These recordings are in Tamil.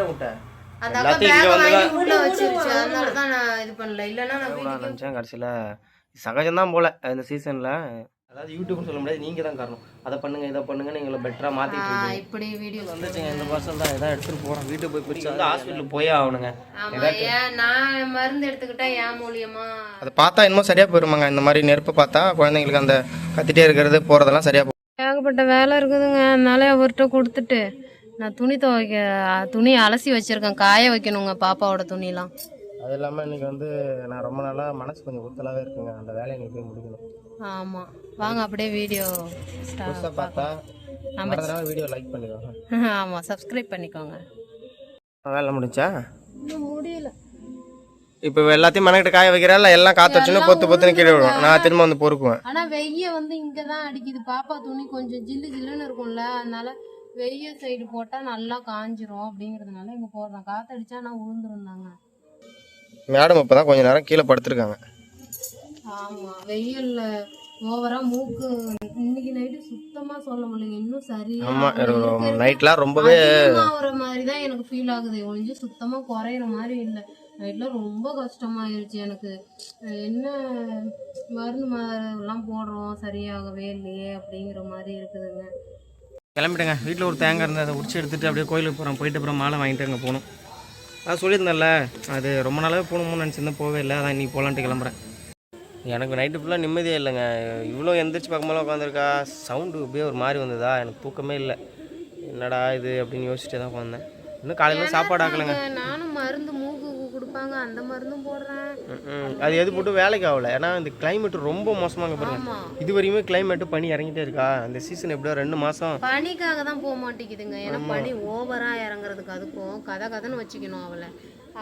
அப்புறம் விட்டேன் அந்த அக்கா எல்லாத்தையும் பேக இங்க வந்து வாங்கி உள்ள வச்சிருச்சு. அதனால தான் நான் இது பண்ணல. இல்லைன்னா நான் நான் வீட்டுக்கு நினச்சேன்? கடைசியில் சகஜம்தான் போல இந்த சீசனில் அதாவது யூடியூப்னு சொல்ல முடியாது. நீங்கள் தான் காரணம். அதை பண்ணுங்க இதை பண்ணுங்கன்னு எங்களை பெட்டராக மாற்றிட்டு ஆ, இருக்கீங்க. இப்படி வீடியோ வந்துச்சுங்க இந்த பர்சன் தான் எதாவது எடுத்துகிட்டு போகிறோம் வீட்டுக்கு போய் பிடிச்சி வந்து ஹாஸ்பிட்டலுக்கு போயே ஆகணுங்க. நான் மருந்து எடுத்துக்கிட்டா ஏன் மூலியமா? அதை பார்த்தா இன்னும் சரியாக போயிருமாங்க. இந்த மாதிரி நெருப்பு பார்த்தா குழந்தைங்களுக்கு அந்த கத்திட்டே இருக்கிறது போகிறதெல்லாம் சரியாக போகும் ஏகப்பட்ட வேலை இருக்குதுங்க. அதனால அவர்கிட்ட கொடுத்துட்டு நான் துணி துவைக்க துணி அலசி வச்சிருக்கேன். காய வைக்கணுங்க பாப்பாவோட துணிலாம் அது இல்லாமல் இன்னைக்கு வந்து நான் ரொம்ப நாளாக மனசு கொஞ்சம் உறுத்தலாகவே இருக்குங்க. அந்த வேலையை நீ போய் முடிக்கணும். ஆமா. வாங்க அப்படியே வீடியோ பார்த்தா நம்ம வீடியோ லைக் பண்ணிடுவாங்க ஆமா சப்ஸ்கிரைப் பண்ணிக்கோங்க. வேலை முடிஞ்சா? முடியல. இப்போ எல்லாத்தையும் மனக்கிட்ட காய வைக்கிறா? எல்லாம் காற்று வச்சுன்னு பொத்து பொத்துன்னு கீழே விடும் நான் திரும்ப வந்து பொறுக்குவேன். ஆனா வெய்ய வந்து இங்க தான் அடிக்குது. பாப்பா துணி கொஞ்சம் ஜில்லு ஜில்லுன்னு இருக்கும்ல அதனால வெய்ய சைடு போட்டா நல்லா காஞ்சிரும் அப்படிங்கறதுனால இங்க போடுறேன். காத்தடிச்சா நான் உளுந்துருந்தாங்க மேடம் இப்போ தான் கொஞ்சம் நேரம் கீழே படுத்துருக்காங்க. ஆமா வெயில்ல ஓவரா மூக்கு இன்னைக்கு நைட்டு சுத்தமா சொல்ல முடியல இன்னும் சரியா நைட்லாம் ரொம்பவே ஆகுற மாதிரி தான் எனக்கு ஃபீல் ஆகுது ஒழிஞ்சு சுத்தமா குறையிற மாதிரி இல்லை. நைட்ல ரொம்ப கஷ்டமாயிருச்சு எனக்கு. என்ன மருந்து எல்லாம் போடுறோம் சரியாகவே இல்லையே அப்படிங்கிற மாதிரி இருக்குதுங்க. கிளம்பிட்டேங்க. வீட்டில் ஒரு தேங்காய் இருந்தால் அதை உரிச்சு எடுத்துட்டு அப்படியே கோயிலுக்கு போகிறோம் போயிட்டு அப்புறம் மாலை வாங்கிட்டு அங்கே போகணும். அதான் சொல்லியிருந்தேன்ல அது ரொம்ப நாளாக போகணும்னு நினச்சிருந்தேன். போகவே இல்லை. அதான் நீ போகலான்ட்டு கிளம்புறேன். எனக்கு நைட்டு ஃபுல்லாக நிம்மதியே இல்லைங்க. இவ்வளோ எந்திரிச்சு பக்கமெல்லாம் உட்காந்துருக்கா சவுண்டு அப்படியே ஒரு மாதிரி வந்ததா? எனக்கு தூக்கமே இல்லை. என்னடா இது அப்படின்னு யோசிச்சுட்டு தான் உட்காந்தேன் இன்னும் காலையில் சாப்பாடு ஆக்கலைங்க. நானும் கொடுப்பாங்க அந்த மருந்தும் போடுறேன். அது எது போட்டு வேலைக்கு ஆகல. ஏன்னா இந்த climate ரொம்ப மோசமாங்க பாருங்க. இது வரையுமே climate பனி இறங்கிட்டே இருக்கா? இந்த சீசன் எப்படியோ ரெண்டு மாதம் பனிக்காக தான் போக மாட்டேங்குதுங்க. ஏன்னா பனி ஓவரா இறங்குறதுக்கு அதுக்கும் கதை கதைன்னு வச்சுக்கணும் அவளை.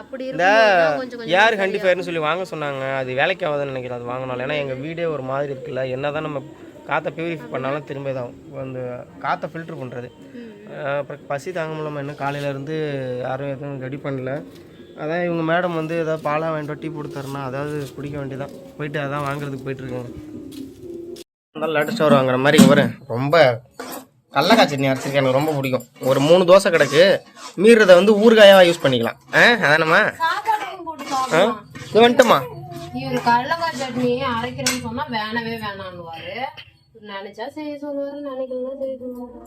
அப்படி இருக்கும் கொஞ்சம் கொஞ்சம் ஏர் ஹண்டி ஃபயர்னு சொல்லி வாங்க சொன்னாங்க. அது வேலைக்கு ஆகாதுன்னு நினைக்கிறேன் அது வாங்கணும் ஏன்னா எங்கள் வீடே ஒரு மாதிரி இருக்குல்ல. என்ன தான் நம்ம காற்றை பியூரிஃபை பண்ணாலும் திரும்ப இதாகும் அந்த காற்றை ஃபில்ட்ரு பண்ணுறது அப்புறம் பசி தாங்க முடியாமல் இன்னும் காலையிலேருந்து யாரும் எதுவும் ரெடி பண்ணல. அதான் இவங்க மேடம் வந்து ஏதாவது பாலாக வாங்கிட்டு டீ போட்டு அதாவது குடிக்க வேண்டியதான் போயிட்டு அதான் வாங்குறதுக்கு போயிட்டுருக்கேன் இருந்தாலும் லேட்டஸ்ட் ஸ்டோர் வாங்குற மாதிரி பாரு ரொம்ப கடலக்காய் சட்னி அரைச்சிருக்கேன் எனக்கு ரொம்ப பிடிக்கும். ஒரு மூணு தோசை கிடக்கு மீறதை வந்து ஊறுகாயாக யூஸ் பண்ணிக்கலாம். ஆ அதானம்மா? ஆ இது வந்துட்டுமா இவர் கடலக்காய் சட்னி அரைக்கிறேன்னு சொன்னா வேணவே வேணான்னுவாரு நினைச்சா செய்ய சொல்லுவாரு நினைக்கலாம் செய்ய சொல்லுவாரு.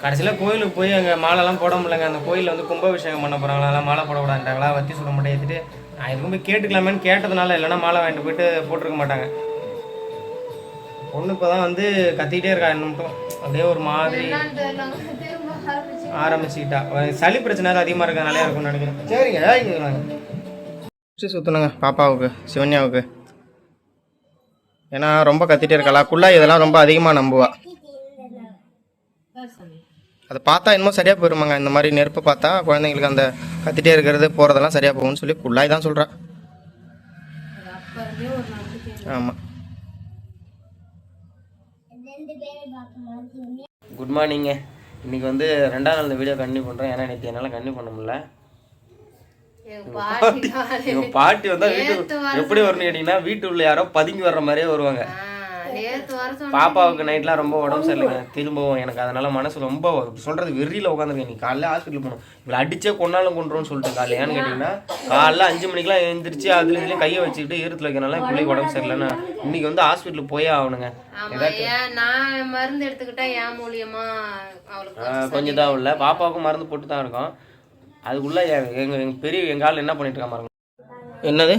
கடைசியில் கோயிலுக்கு போய் அங்கே மாலைலாம் போட முடியலங்க. அந்த கோயிலில் வந்து கும்பாபிஷேகம் பண்ண போகிறாங்களா அதெல்லாம் மாலை போடக்கூடாதுன்றாங்களா வத்தி சுட மட்டும் ஏற்றிட்டு நான் எதுவும் போய் கேட்டுக்கலாமேன்னு கேட்டதுனால இல்லைன்னா மாலை வாங்கிட்டு போயிட்டு போட்டிருக்க மாட்டாங்க. பொண்ணு இப்போ தான் வந்து கத்திக்கிட்டே இருக்கா இன்னும் மட்டும். அப்படியே ஒரு மாதிரி ஆரம்பிச்சுக்கிட்டா. சளி பிரச்சனை அதிகமாக இருக்கிறனாலே இருக்கும்னு நினைக்கிறேன். சரிங்க இங்க சுற்றணுங்க பாப்பாவுக்கு சிவன்யாவுக்கு. ஏன்னா ரொம்ப கத்திட்டே இருக்காளா? குள்ளா இதெல்லாம் ரொம்ப அதிகமாக நம்புவா. அதை பார்த்தா இன்னும் சரியாக போயிருமாங்க. இந்த மாதிரி நெருப்பு பார்த்தா குழந்தைங்களுக்கு அந்த கத்திட்டே இருக்கிறது போகிறதெல்லாம் சரியாக போகும்னு சொல்லி குள்ளாய் தான் சொல்கிறா ஆமாம் குட் மார்னிங்க இன்னைக்கு வந்து ரெண்டாம் நாள் இந்த வீடியோ கண்டினியூ பண்ணுறேன் ஏன்னா நேற்று என்னால் கண்டினியூ பண்ண முடியல. பாட்டி காலையில- எங்கள் பாட்டி வந்தால் வீட்டு எப்படி வரும்னு கேட்டிங்கன்னா வீட்டுக்குள்ள யாரோ பதுங்கி வர்ற மாதிரியே வருவாங்க. பாப்பாவுக்கு நைட்லாம் ரொம்ப உடம்பு சரியில்லைங்க. திரும்பவும் எனக்கு அதனால மனசு ரொம்ப சொல்றது வெறியில உட்காந்துருக்கேன் நீ காலைல ஹாஸ்பிட்டல் போகணும். இவ்வளோ அடிச்சே கொண்டாலும் கொண்டுருவோம்னு சொல்லிட்டு காலைல ஏன்னு கேட்டிங்கன்னா காலைல அஞ்சு மணிக்கெல்லாம் எழுந்திரிச்சு அதுல இதுலயும் கையை வச்சுக்கிட்டு ஈரத்தில் வைக்கிறனால பிள்ளைக்கு உடம்பு சரியில்லைன்னு இன்னைக்கு வந்து ஹாஸ்பிட்டலுக்கு போயே ஆகணுங்க. நான் மருந்து எடுத்துக்கிட்டா ஏன் மூலியமா அவளுக்கு ஆஹ் கொஞ்சம் தான் இல்லை. பாப்பாவுக்கும் மருந்து போட்டு தான் இருக்கோம். அதுக்குள்ள எங்க எங்க எங்க பெரிய எங்க ஆள் என்ன பண்ணிட்டு இருக்கான் பாருங்க. என்னது?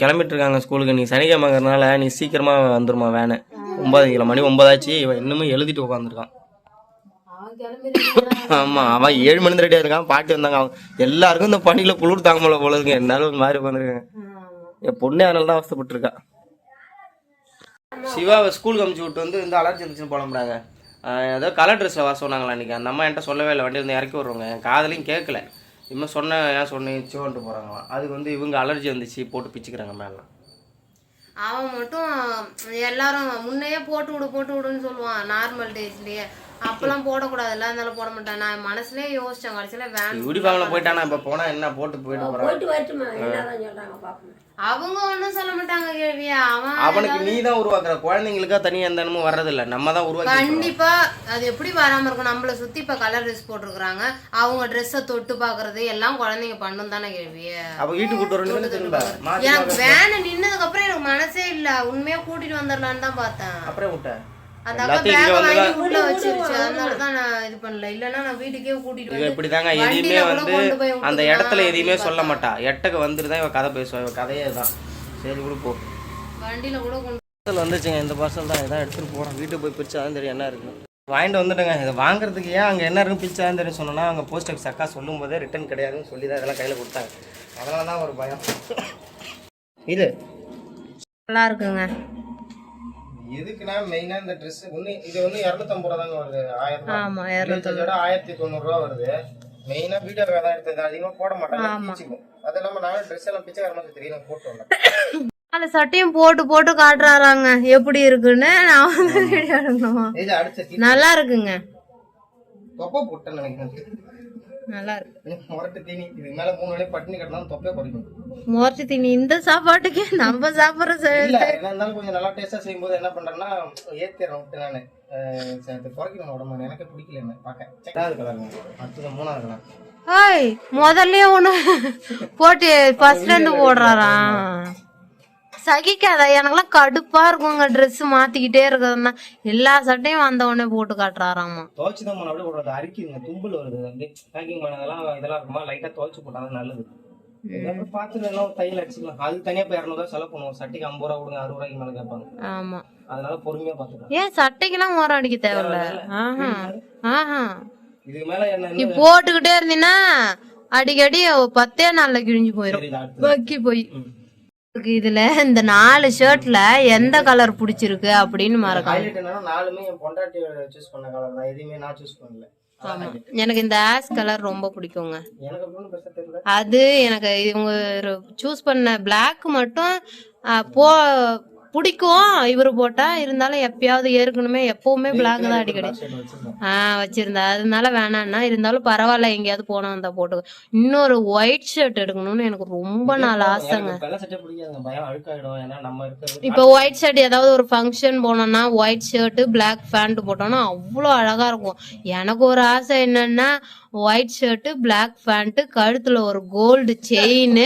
கிளம்பிட்டு இருக்காங்க ஸ்கூலுக்கு நீ சனிக்கிழமைங்கிறனால நீ சீக்கிரமா வந்துருமா வேனு ஒன்பது கிலோ மணி ஒன்பதாச்சு. இவன் இன்னுமே எழுதிட்டு உட்காந்துருக்கான் ஆமாம் ஆமா அவன் ஏழு மணி ரெடியாக இருக்கான். பாட்டி வந்தாங்க. அவன் எல்லாருக்கும் இந்த பனியில குளிர் தாங்க முடியல போல இருக்கு. என்னாலும் ஒரு மாதிரி உட்காந்துருக்காங்க என் பொண்ணே அதனால தான் அவஸ்தப்பட்டிருக்கா. சிவாவை ஸ்கூலுக்கு அமுச்சு விட்டு வந்து இந்த அலர்ஜி இருந்துச்சுன்னு புலம்புறாங்க ஆஹ் ஏதோ கலர் ட்ரெஸ்ஸில் வர சொன்னாங்களா அன்றைக்கி அந்த அம்மா என்கிட்ட சொல்லவே இல்லை. வண்டி வந்து இறக்கி விட்றவங்க. என் காதலையும் கேட்கல. இன்னும் சொன்ன ஏன் சொன்னிச்சோன்ட்டு போகிறாங்களாம் அதுக்கு வந்து இவங்க அலர்ஜி வந்துச்சு. போட்டு பிச்சுக்கிறாங்க மேலாம் அவன் மட்டும் எல்லாரும் முன்னையே போட்டு விடு போட்டு விடுன்னு சொல்லுவான் நார்மல் டேஸ்லயே அப்பெல்லாம் போடக்கூடாதுல்ல அதனால போட மாட்டேன். நான் மனசுலயே யோசிச்சேன். கடைசியில வேன் யூனிஃபார்மில் போயிட்டானா? இப்போ போனால் என்ன போட்டு போயிட்டு போயிட்டு வரட்டுமா? என்னதான் சொல்றாங்க பாப்போம். அவங்க ஒண்ணும் சொல்ல மாட்டாங்க கேள்வியா அவன் அவனுக்கு நீ தான் உருவாக்குற. குழந்தைங்களுக்கா தனியாக எந்த இடமும் வர்றதில்ல. நம்ம தான் உருவாக்கி கண்டிப்பா. அது எப்படி வராம இருக்கும்? நம்மள சுத்தி இப்ப கலர் ட்ரெஸ் போட்டிருக்காங்க அவங்க ட்ரெஸ்ஸை தொட்டு பாக்குறது எல்லாம் குழந்தைங்க பண்ணும் தானே கேள்வி. அப்போ வீட்டுக்கு கூட்டு வரணும் திரும்ப எனக்கு வேனை நின்னதுக்கு அப்புறம் எனக்கு மனசே இல்ல. உண்மையா கூட்டிட்டு வந்துடலான்னு தான் பார்த்தேன். அப்புறம் விட்டேன் அந்த அக்கா எல்லாத்தையும் இங்க பேக் வந்து வாங்கி உள்ள வச்சிருச்சு. அதனால தான் நான் இது பண்ணல. இல்லன்னா நான் வீட்டுக்கே கூட்டிட்டு இவ வந்து இப்படி தாங்க வண்டியில எதையுமே வந்து அந்த இடத்துல எதையுமே சொல்ல மாட்டா. எட்டக்கு வந்துட்டு தான் இவ கதை பேசுவா. இவ கதையே தான் சரி கூட போ. வண்டியில கூட கொண்டு பார்சல் வந்துச்சுங்க. இந்த பார்சல் தான். இதான் எடுத்துகிட்டு போகிறோம் வீட்டுக்கு போய் பிரிச்சா தான் தெரியும் என்ன இருக்கு வாங்கிட்டு வந்துட்டேங்க. இதை வாங்குறதுக்கு ஏன் அங்கே என்ன இருக்கும் தெரியும் சொன்னோன்னா அங்கே போஸ்ட் ஆஃபீஸ் அக்கா சொல்லும் போதே ரிட்டன் கிடையாதுன்னு சொல்லி தான் இதெல்லாம் கையில் கொடுத்தாங்க. அதனால தான் ஒரு பயம். இது நல்லா இருக்குங்க. எதுக்குன்னா மெயினாக இந்த ட்ரெஸ் ஒன்று இது வந்து இரநூத்தம்பது ரூபா தாங்க வருது. ஆயிரம் ஆமா ஆயிரத்தி தொண்ணூறுரூவா வருது. மெயினாக வீடியோக்காக தான் எடுத்தது அதிகமாக போட மாட்டாங்க. அது இல்லாமல் நாங்கள் ட்ரெஸ் எல்லாம் பிச்சைக்கார மாதிரி தெரியல போட்டு வரல அந்த சட்டையும் போட்டு போட்டு காட்டுறாராங்க. எப்படி இருக்குன்னு நான் வந்து வீடியோ எடுக்கணுமா? நல்லா இருக்குங்க. தொப்பை போட்டேன்னு நினைக்கிறேன். நல்லா இருக்கு. முரட்டு தீனி. இதுக்கு மேலே மூணு வேலையை பட்டினி கட்டினாலும் தொப்பையே குறைக்கும் மோர்ச்சி தீனி இந்த சாப்பாட்டுக்கு நம்ம சாப்பிட்ற இல்ல என்ன இருந்தாலும் கொஞ்சம் நல்லா டேஸ்டா செய்யும்போது என்ன பண்றேன்னா ஏத்திடுறேன் விட்டு நானு. குறைக்கணும் உடம்பு. எனக்கு பிடிக்கல என்ன பார்க்க. ரெண்டாவது கலருங்க அடுத்தது மூணாவது கலர் ஹாய் முதல்ல ஒண்ணு போட்டு போடுறாராம். சகிக்காத. எனக்கெல்லாம் கடுப்பா இருக்குங்க. Dress மாத்திக்கிட்டே இருக்கிறதுனா எல்லா சட்டையும் வந்த உடனே போட்டு காட்டுறாராமா. துவைச்சு தான் போன அப்படியே போடுறது அரிக்குதுங்க தும்பல் வருது. அப்படியே பேக்கிங் பண்ணதெல்லாம் இதெல்லாம் இருக்குமா? லைட்டா துவைச்சு போட்டாதான் நல்லது. எல்லாம் தையல் அடிச்சுக்கலாம். அது தனியா போய் இரநூறுவா செலவு பண்ணுவோம். சட்டைக்கு ஐம்பது ரூபா கொடுங்க அறுபது ரூபாய்க்கு மேல கேட்பாங்க. ஆமா. அதனால பொறுமையா பார்த்துக்கலாம். ஏன் சட்டைக்கெல்லாம் மோரம் அடிக்க தேவையில்ல? ஆஹா. ஆஹா. இதுக்கு மேல என்ன நீ போட்டுக்கிட்டே இருந்தீன்னா அடிக்கடி பத்தே நாள்ல கிழிஞ்சு போயிடும் வக்கி போய். இதுல. இந்த நாலு ஷர்ட்ல எந்த கலர் பிடிச்சிருக்கு அப்படின்னு மறக்காம. நாலுமே என் பொண்டாட்டி சூஸ் பண்ண கலர் தான். எதுவுமே நான் சூஸ் பண்ணல. எனக்கு இந்த ஆஷ் கலர் ரொம்ப பிடிக்குங்க. அது எனக்கு இவங்க சூஸ் பண்ண Black மட்டும் போ பிடிக்கும். இவரு போட்டா இருந்தாலும் எப்பயாவது ஏற்கனவே எப்பவுமே Black தான் அடிக்கடி. Shade வச்சிருந்தேன். ஆ வச்சிருந்தா. அதனால வேணாம்னா இருந்தாலும் பரவாயில்ல எங்கேயாவது போனா வந்தா போட்டு. இன்னொரு ஒயிட் ஷர்ட் எடுக்கணும்னு எனக்கு ரொம்ப நாள் ஆசைங்க. இப்போ ஒயிட் ஷர்ட் ஏதாவது ஒரு ஃபங்க்ஷன் போனோம்னா ஒயிட் ஷர்ட் Black பேண்ட் போட்டோம்னா அவ்வளோ அழகா இருக்கும். எனக்கு ஒரு ஆசை என்னன்னா ஒயிட் ஷர்ட் Black பேண்ட் கழுத்துல ஒரு கோல்டு செயின்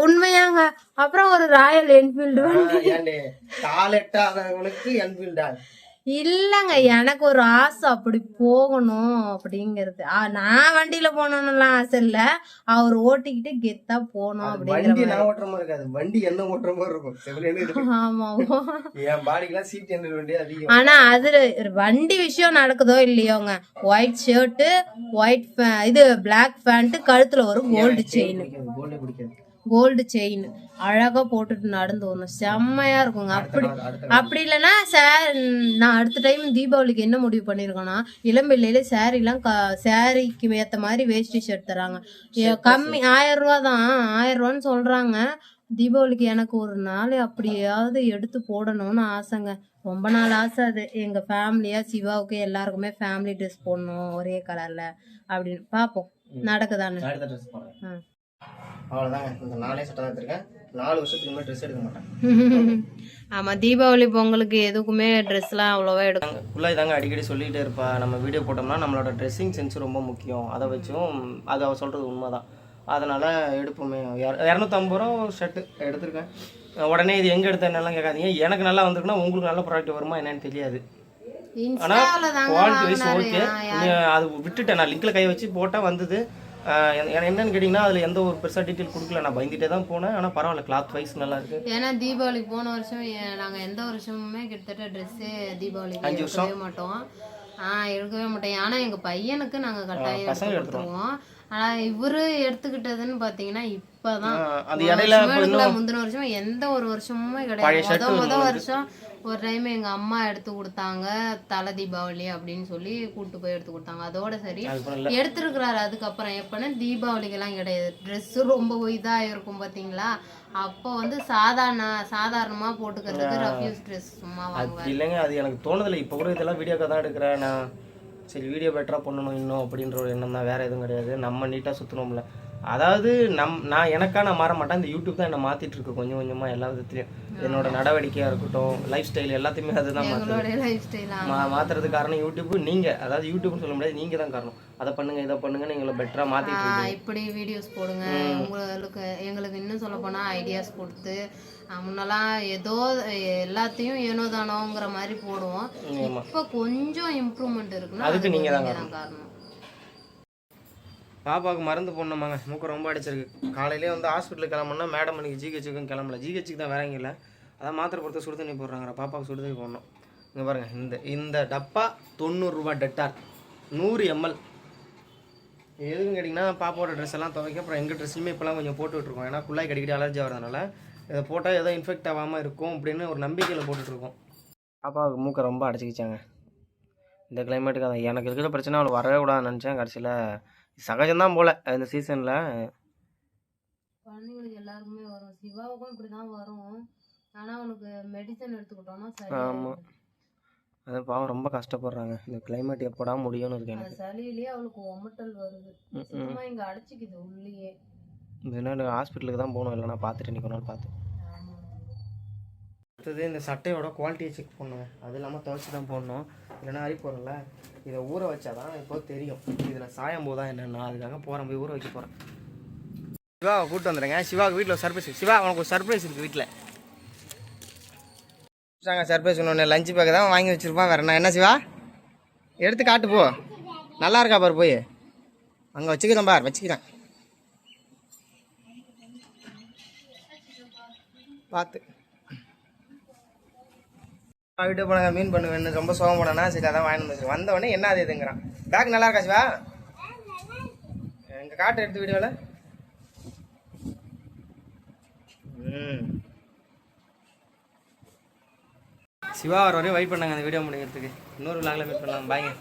உண்மையாங்க. அப்புறம் ஒரு ராயல் என்ஃபீல்டு எட்டாதவனுக்கு என்ஃபீல்டா இல்லங்க எனக்கு ஒரு ஆசை அப்படி போகணும் அப்படிங்கிறது. நான் வண்டியில போகணும்னுலாம் ஆசை இல்ல. அவர் ஓட்டிக்கிட்டு கெத்தா போகணும் அப்படிங்கிற வண்டி நான் ஓட்டுற மாதிரி இருக்காது. வண்டி என்ன ஓட்டுற மாதிரி இருக்கும்? ஆமா என் பாடிக்கெல்லாம் சீட் என்ன வேண்டிய அதிகம். ஆனா அதுல வண்டி விஷயம் நடக்குதோ இல்லையோங்க. ஒயிட் ஷர்ட் ஒயிட் இது Black பேண்ட் கழுத்துல ஒரு கோல்டு செயின் கோல்டே செயின் அழகா போட்டுட்டு நடந்து வரணும். செம்மையா இருக்குங்க. அப்படி அப்படி இல்லைன்னா சார் நான் அடுத்த டைம் தீபாவளிக்கு என்ன முடிவு பண்ணியிருக்கேன்னா இளம்பிள்ளையில சாரீலாம் க சாரிக்கு ஏத்த மாதிரி வேஷ்டி ஷர்ட் தராங்க. கம்மி ஆயிரம் ரூபா தான். ஆயிரம் ரூபான்னு சொல்றாங்க. தீபாவளிக்கு எனக்கு ஒரு நாள் அப்படியாவது எடுத்து போடணும்னு ஆசைங்க. ரொம்ப நாள் ஆசை அது. எங்க ஃபேமிலியா சிவாவுக்கு எல்லாருக்குமே ஃபேமிலி ட்ரெஸ் போடணும் ஒரே கலர்ல அப்படின்னு. பார்ப்போம் நடக்குதான்னு. ஆ. அவ்வளவுதாங்க. இந்த நாலே சட்டை தான் எடுத்திருக்கேன். நாலு வருஷத்துக்கு மேலே ட்ரெஸ் எடுக்க மாட்டேன். ஆமா தீபாவளி பொங்கலுக்கு எதுக்குமே ட்ரெஸ்லாம் அவ்வளோவா எடுக்க ஃபுல்லாக இதாங்க அடிக்கடி சொல்லிகிட்டே இருப்பா. நம்ம வீடியோ போட்டோம்னா நம்மளோட ட்ரெஸ்ஸிங் சென்ஸ் ரொம்ப முக்கியம். அதை வச்சும் அது அவ சொல்கிறது உண்மைதான். அதனால் எடுப்போமே. இர- இரநூத்தம்பது ரூபா ஷர்ட்டு எடுத்திருக்கேன். உடனே இது எங்கே எடுத்த என்னெல்லாம் கேட்காதீங்க. எனக்கு நல்லா வந்திருக்குன்னா உங்களுக்கு நல்ல ப்ராடக்ட் வருமா என்னன்னு தெரியாது. ஆனால் குவாலிட்டி வைஸ். ஓகே அது விட்டுட்டேன். நான் லிங்கில் கை வச்சு போட்டால் வந்தது. என்னன்னு கேட்டிங்கன்னா அதில் எந்த ஒரு பெருசாக டீட்டெயில் கொடுக்கல. நான் பயந்துட்டே தான் போனேன். ஆனால் பரவாயில்ல கிளாத் வைஸ் நல்லா இருக்கு. ஏன்னா தீபாவளிக்கு போன வருஷம் எ- நாங்க எந்த வருஷமுமே கிட்டத்தட்ட ட்ரெஸ்ஸு தீபாவளிக்கு அஞ்சு வருஷம். மாட்டோம். ஆ எடுக்கவே மாட்டோம். ஆனா எங்க பையனுக்கு நாங்க கட்டாயம் பசங்க எடுத்து கொடுத்துருவோம். ஆனா இவரு எடுத்துக்கிட்டதுன்னு பாத்தீங்கன்னா இப்பதான். அந்த இடையில முந்தின வருஷம் எந்த ஒரு வருஷமுமே கிடையாது. முத முத வருஷம் ஒரு டைம் எங்கள் அம்மா எடுத்து கொடுத்தாங்க தலை தீபாவளி அப்படின்னு சொல்லி கூப்பிட்டு போய் எடுத்து கொடுத்தாங்க. அதோட சரி எடுத்துருக்கிறாரு. அதுக்கப்புறம் எப்போனா தீபாவளிக்கெல்லாம் கிடையாது. ட்ரெஸ்ஸு ரொம்ப இதாக இருக்கும் பார்த்தீங்களா அப்போ வந்து சாதாரண சாதாரணமாக போட்டுக்கிறதுக்கு ரஃப்யூஸ் ட்ரெஸ் சும்மா இல்லைங்க அது எனக்கு தோணுதில்லை. இப்போ கூட இதெல்லாம் வீடியோக்காக தான் எடுக்கிறேன் நான். சரி வீடியோ பெட்டராக பண்ணணும் இன்னும் அப்படின்ற ஒரு எண்ணம் தான் வேறு எதுவும் கிடையாது. நம்ம நீட்டாக சுற்றணும்ல அதாவது நம் நான் எனக்காக நான் மாற மாட்டேன். இந்த யூடியூப் தான் என்னை மாற்றிட்டு இருக்கு கொஞ்சம் கொஞ்சமாக எல்லா விதத்துலையும். என்னோட நடவடிக்கையாக இருக்கட்டும் லைஃப் ஸ்டைல் எல்லாத்தையுமே அதுதான் மா மாற்றுறதுக்கு காரணம் யூடியூப் நீங்கள் அதாவது யூடியூப்னு சொல்ல முடியாது நீங்கள் தான் காரணம். அதை பண்ணுங்க இதை பண்ணுங்கன்னு எங்களை பெட்டராக இருக்கீங்க. இப்படி வீடியோஸ் போடுங்க. உங்களுக்கு எங்களுக்கு இன்னும் சொல்ல போனால் ஐடியாஸ் கொடுத்து முன்னெல்லாம் ஏதோ எல்லாத்தையும் ஏனோ தானோங்கிற மாதிரி போடுவோம். இப்போ கொஞ்சம் இம்ப்ரூவ்மெண்ட் இருக்குன்னா அதுக்கு நீங்க நீங்க தான் காரணம். பாப்பாவுக்கு மருந்து போடணுமாங்க. மூக்கு ரொம்ப அடிச்சிருக்கு. காலையிலே வந்து ஹாஸ்பிட்டலுக்கு கிளம்புனா மேடம் இன்னைக்கு ஜிஹெச்சுக்கும் கிளம்பல. ஜிஹெச்சுக்கு தான் வேற இல்லை. அதான் மாத்திரை பொறுத்து சுடு தண்ணி போடுறாங்க பாப்பாவுக்கு சுடு தண்ணி போடணும். இங்கே பாருங்க இந்த இந்த டப்பா தொண்ணூறுரூவா டெட்டார். நூறு எம்எல் எதுக்கும் கேட்டிங்கன்னா பாப்பாவோட ட்ரெஸ் எல்லாம் துவைக்க அப்புறம் எங்கள் ட்ரெஸ்ஸுமே இப்போலாம் கொஞ்சம் போட்டு விட்ருக்கோம் ஏன்னா குள்ளாய் கடிக்கடி அலர்ஜி வரதுனால இதை போட்டால் எதோ இன்ஃபெக்ட் ஆகாமல் இருக்கும் அப்படின்னு ஒரு நம்பிக்கையில் போட்டுட்ருக்கோம். பாப்பாவுக்கு மூக்கை ரொம்ப அடைச்சிக்கிச்சாங்க. இந்த கிளைமேட்டுக்கு அதை எனக்கு இருக்கிற பிரச்சனை அவள் வரவே கூடாதுன்னு நினச்சேன். கடைசியில் சகஜம்தான் போல் இந்த சீசனில் குழந்தைங்களுக்கு எல்லாருக்குமே வரும். சிவாவுக்கும் இப்படி தான் வரும். ஆனால் அவனுக்கு மெடிசன் எடுத்துக்கிட்டோம்னா ஆமாம் சரி அது பாவம் ரொம்ப கஷ்டப்படுறாங்க. இந்த கிளைமேட் எப்படா முடியும்னு இருக்கு எனக்கு. சளியிலேயே அவளுக்கு ஒமட்டல் வருது. சுத்தமாக இங்கே அடைச்சிக்குது உள்ளேயே. முன்னாடி ஹாஸ்பிட்டலுக்கு தான் போகணும். இல்லைனா பார்த்துட்டு ஒரு நாள் பார்த்து. அடுத்தது இந்த சட்டையோட குவாலிட்டியை செக் பண்ணுவேன். அது இல்லாமல் துவைச்சி தான் போடணும். இல்லைன்னா அரி இதை ஊற வச்சா தான் இப்போ தெரியும். இதில் சாயம் போதா என்னென்னா அதுக்காக போகிறேன் போய் ஊற வைக்க போகிறேன் சிவாவை கூப்பிட்டு வந்துடுங்க சிவாவுக்கு வீட்டில் சர்ப்ரைஸ் சிவா உனக்கு ஒரு சர்ப்ரைஸ் இருக்குது வீட்டில் சாங்க சர்ப்ரைஸ் ஒன்று லஞ்சு பேக் தான் வாங்கி வச்சுருப்பான். வேறு என்ன? என்ன சிவா? எடுத்து காட்டு போ. நல்லா இருக்கா பாரு போய். அங்கே வச்சுக்கிறேன் பார் வச்சுக்கிறேன். பார்த்து. வீட்டு போனாங்க மீன் பண்ணு வேணும் ரொம்ப சோகம் போனா சரி அதான் வாங்கிட்டு வந்து வந்த உடனே என்ன அது இதுங்கிறான். பேக் நல்லா இருக்கா சிவா? எங்கள் காட்டு எடுத்து வீடியோவில் ம். சிவா வர வரையும் வெயிட் பண்ணாங்க அந்த வீடியோ முடிக்கிறதுக்கு. இன்னொரு விளாகில் மீட் பண்ணலாம். பாய்ங்க